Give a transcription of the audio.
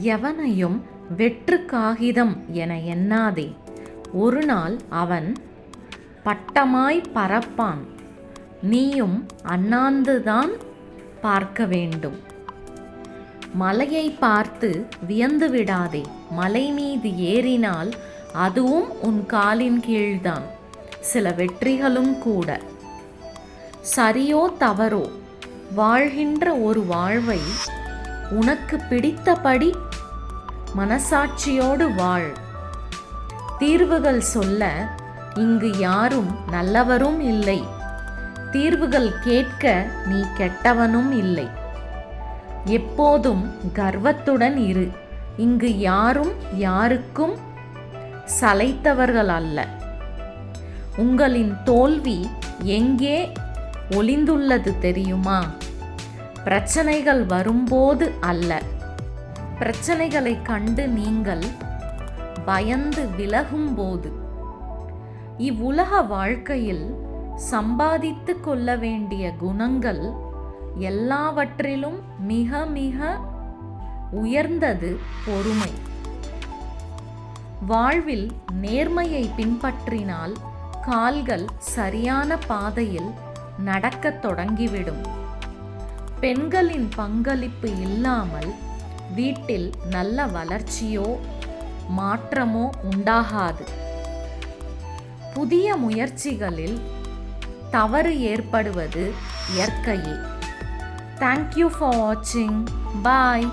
எவனையும் வெற்று காகிதம் என எண்ணாதே. ஒரு நாள் அவன் பட்டமாய் பறப்பான். நீயும் அண்ணாந்துதான் பார்க்க வேண்டும். மலையை பார்த்து வியந்து விடாதே. மலை மீது ஏறினால் அதுவும் உன் காலின் கீழ்தான். சில வெற்றிகளும் கூட. சரியோ தவறோ வாழ்கின்ற ஒரு வாழ்வை உனக்கு பிடித்தபடி மனசாட்சியோடு வாழ். தீர்வுகள் சொல்ல இங்கு யாரும் நல்லவரும் இல்லை. தீர்வுகள் கேட்க நீ கெட்டவனும் இல்லை. எப்போதும் கர்வத்துடன் இரு. இங்கு யாரும் யாருக்கும் சளைத்தவர்கள் அல்ல. உங்களின் தோல்வி எங்கே ஒளிந்துள்ளது தெரியுமா? பிரச்சனைகள் வரும்போது அல்ல. பிரச்சனைகளை கண்டு நீங்கள் பயந்து விலகும்போது இவ்வுலக வாழ்க்கையில் சம்பாதித்து கொள்ள வேண்டிய குணங்கள் எல்லாவற்றிலும் மிக மிக உயர்ந்தது பொறுமை. வாழ்வில் நேர்மையை பின்பற்றினால் கால்கள் சரியான பாதையில் நடக்கத் தொடங்கிவிடும். பெண்களின் பங்களிப்பு இல்லாமல் வீட்டில் நல்ல வளர்ச்சியோ மாற்றமோ உண்டாகாது. புதிய முயற்சிகளில் தவறு ஏற்படுவது இயற்கையே. தேங்க்யூ ஃபார் வாட்சிங் பாய்